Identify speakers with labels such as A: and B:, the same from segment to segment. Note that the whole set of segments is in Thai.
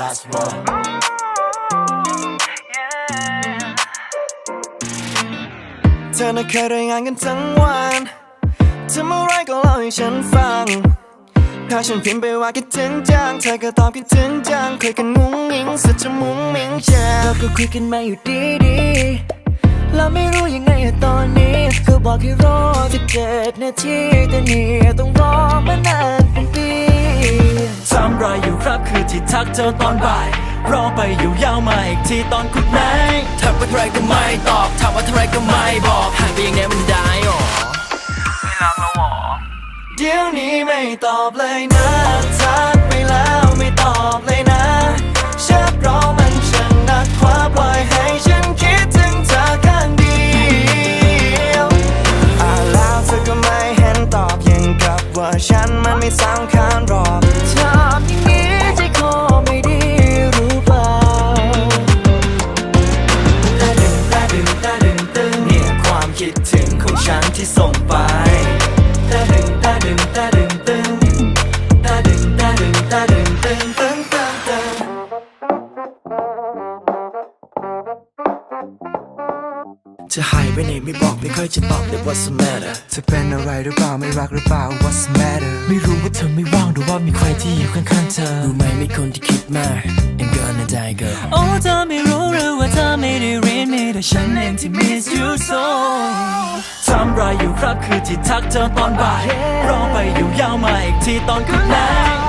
A: last one. เธอน่ะเคยรายงานกันทั้งวันทำอะไรก็เล่าให้ฉันฟัง ถ้าฉันพิมพ์ไปว่าคิดถึงจัง เธอก็ตอบคิดถึงจังเคยกันงุ้งงิงสุดจะมุ้งมิงเชเราก็คุยกันมาอยู่ดีดีเราไม่รู้ยังไงตอนนี้เขาบอกให้รอสิบเจ็ดนาทีแต่นี่ต้องรอมานานเป็นปี
B: ครับคือที่ทักเจอตอนบ่ายรอไปอยู่ยาวมาอีกทีตอนคุณไหนทักว่าเท่าไรก็ไม่ตอบถามว่าเท่าไรก็ไม่บอกห่างไปอย่างนี้มันได้หรอ
A: เดี๋ยวนี้ไม่ตอบเลยนะ ที่ส่งไปตาดึงตาดึงตาดึงตึงตาดึงตาดึงตาดึงตึงตึงตึงตึง
B: จะหายไปไหนไม่บอกไม่ค่อยจะตอบแต่ what's the matter
A: เธอเป็นอะไรหรือเปล่าไม่รักหรือเปล่า What's the matter
B: ไม่รู้ว่าเธอไม่ว่างหรือว่ามีใครที่อยู่ข้างๆเธอ รู้ไหมไมีคนที่คิดมาก I'm gonna die girl โอ้เธอไม่ แต่ฉันเองที่ miss you so ทำไรอยู่ครับคือที่ทักเธอตอนบ่ายรอไปอยู่ยาวมาอีกทีตอนคุณไหน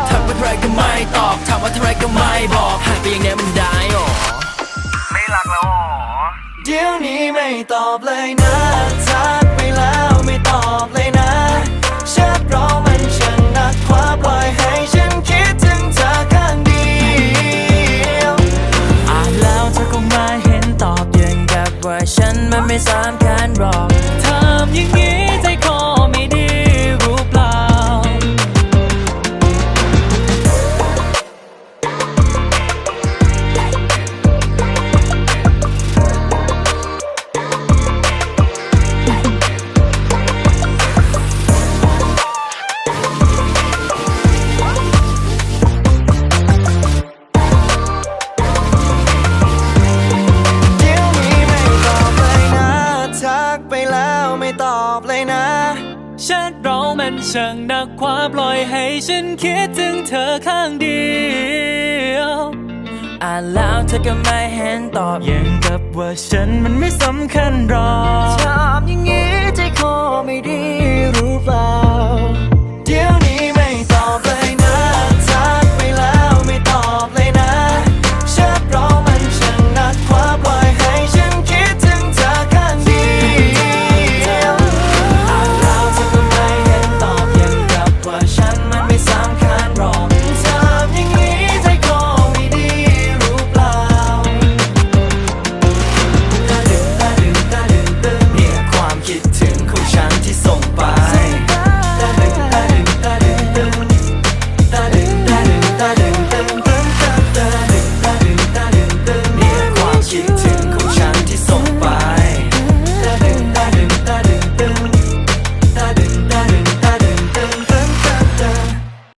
B: ทักว่าเท่าไรก็ไม่ตอบถามว่าเท่าไรก็ไม่บอกห่างไปอย่างนี้มันได้หรอ
A: เดี๋ยวนี้ไม่ตอบเลยนะทักไปแล้วไม่ตอบเลยนะ ฉัน
B: มัน เล
A: ยนะ
B: ฉันเรามันช่างหนักความปล่อยให้ฉันคิดถึงเธอข้างเดียวอ่านแล้วเธอก็ไม่เห็นตอบยังกับว่าฉันมันไม่สำคัญหรอก
A: ชอบอย่างนี้